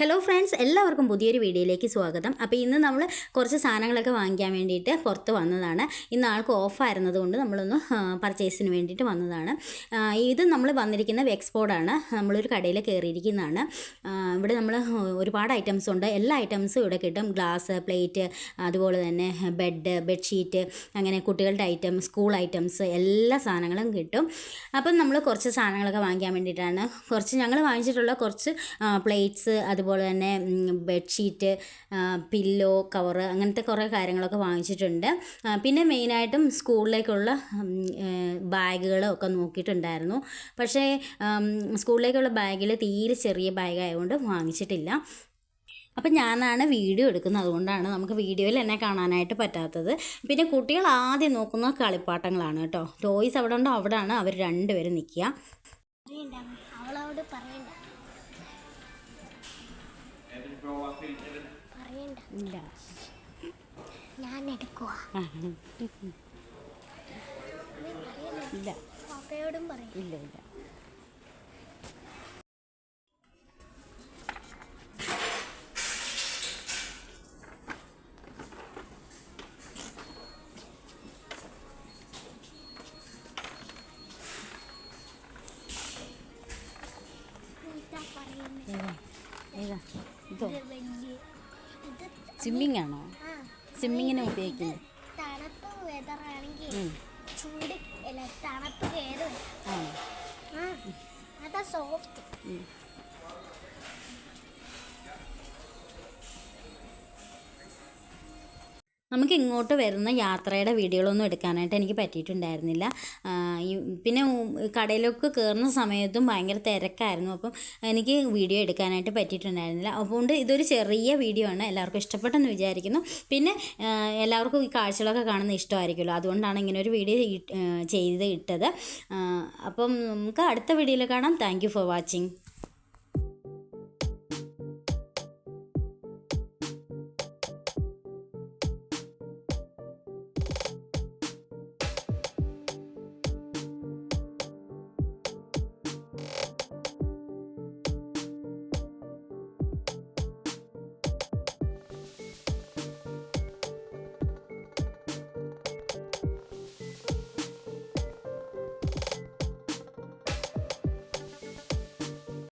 Hello friends എല്ലാവർക്കും പുതിയൊരു വീഡിയോയിലേക്ക് സ്വാഗതം. അപ്പോൾ ഇന്ന് നമ്മൾ കുറച്ച് സാധനങ്ങളൊക്കെ വാങ്ങിക്കാൻ വേണ്ടിയിട്ട് പുറത്ത് വന്നതാണ്. ഇന്ന് ആൾക്ക് ഓഫായിരുന്നത് കൊണ്ട് നമ്മളൊന്ന് പർച്ചേസിന് വേണ്ടിയിട്ട് വന്നതാണ്. ഇത് നമ്മൾ വന്നിരിക്കുന്ന വെക്സ്പോർഡാണ് നമ്മളൊരു കടയിൽ കയറിയിരിക്കുന്നതാണ്. ഇവിടെ നമ്മൾ ഒരുപാട് ഐറ്റംസ് ഉണ്ട്. എല്ലാ ഐറ്റംസും ഇവിടെ കിട്ടും. ഗ്ലാസ് പ്ലേറ്റ് അതുപോലെ തന്നെ ബെഡ് ബെഡ്ഷീറ്റ് അങ്ങനെ കുട്ടികളുടെ ഐറ്റം സ്കൂൾ ഐറ്റംസ് എല്ലാ സാധനങ്ങളും കിട്ടും. അപ്പം നമ്മൾ കുറച്ച് സാധനങ്ങളൊക്കെ വാങ്ങിക്കാൻ വേണ്ടിയിട്ടാണ്. കുറച്ച് ഞങ്ങൾ വാങ്ങിച്ചിട്ടുള്ള കുറച്ച് പ്ലേറ്റ്സ് അതുപോലെ തന്നെ ബെഡ്ഷീറ്റ് പില്ലോ കവറ് അങ്ങനത്തെ കുറേ കാര്യങ്ങളൊക്കെ വാങ്ങിച്ചിട്ടുണ്ട്. പിന്നെ മെയിനായിട്ടും സ്കൂളിലേക്കുള്ള ബാഗുകളും ഒക്കെ നോക്കിയിട്ടുണ്ടായിരുന്നു. പക്ഷേ സ്കൂളിലേക്കുള്ള ബാഗിൽ തീരെ ചെറിയ ബാഗായതുകൊണ്ട് വാങ്ങിച്ചിട്ടില്ല. അപ്പം ഞാനാണ് വീഡിയോ എടുക്കുന്നത്. അതുകൊണ്ടാണ് നമുക്ക് വീഡിയോയിൽ എന്നെ കാണാനായിട്ട് പറ്റാത്തത്. പിന്നെ കുട്ടികൾ ആദ്യം നോക്കുന്ന കളിപ്പാട്ടങ്ങളാണ് കേട്ടോ. ടോയ്സ് അവിടെ ഉണ്ടോ? അവിടെയാണ് അവർ രണ്ടുപേരും നിൽക്കുക. അവളോട് പറയണ്ട. ഇല്ല. ഞാൻ എടുക്കുക ഇല്ല. പാപ്പയോടും പറയും. ഇല്ല ഇല്ല. പറയുന്നത് ഏതാ? ഇതോ? സ്വിമ്മിങ് ആണോ? സ്വിമ്മിങ്ങിന് ഉപയോഗിക്കുന്നത് തണുപ്പ് വെതറാണെങ്കിൽ ചൂട് തണുപ്പ് കയറും അതാ സോഫ്റ്റ് നമുക്ക് ഇങ്ങോട്ട് വരുന്ന യാത്രയുടെ വീഡിയോകളൊന്നും എടുക്കാനായിട്ട് എനിക്ക് പറ്റിയിട്ടുണ്ടായിരുന്നില്ല. പിന്നെ കടയിലൊക്കെ കയറുന്ന സമയത്തും ഭയങ്കര തിരക്കായിരുന്നു. അപ്പം എനിക്ക് വീഡിയോ എടുക്കാനായിട്ട് പറ്റിയിട്ടുണ്ടായിരുന്നില്ല. അതുകൊണ്ട് ഇതൊരു ചെറിയ വീഡിയോ ആണ്. എല്ലാവർക്കും ഇഷ്ടപ്പെട്ടെന്ന് വിചാരിക്കുന്നു. പിന്നെ എല്ലാവർക്കും ഈ കാഴ്ചകളൊക്കെ കാണുന്ന ഇഷ്ടമായിരിക്കുമല്ലോ. അതുകൊണ്ടാണ് ഇങ്ങനെ ഒരു വീഡിയോ ചെയ്ത് ഇട്ടത്. അപ്പം നമുക്ക് അടുത്ത വീഡിയോയിൽ കാണാം. Thank for watching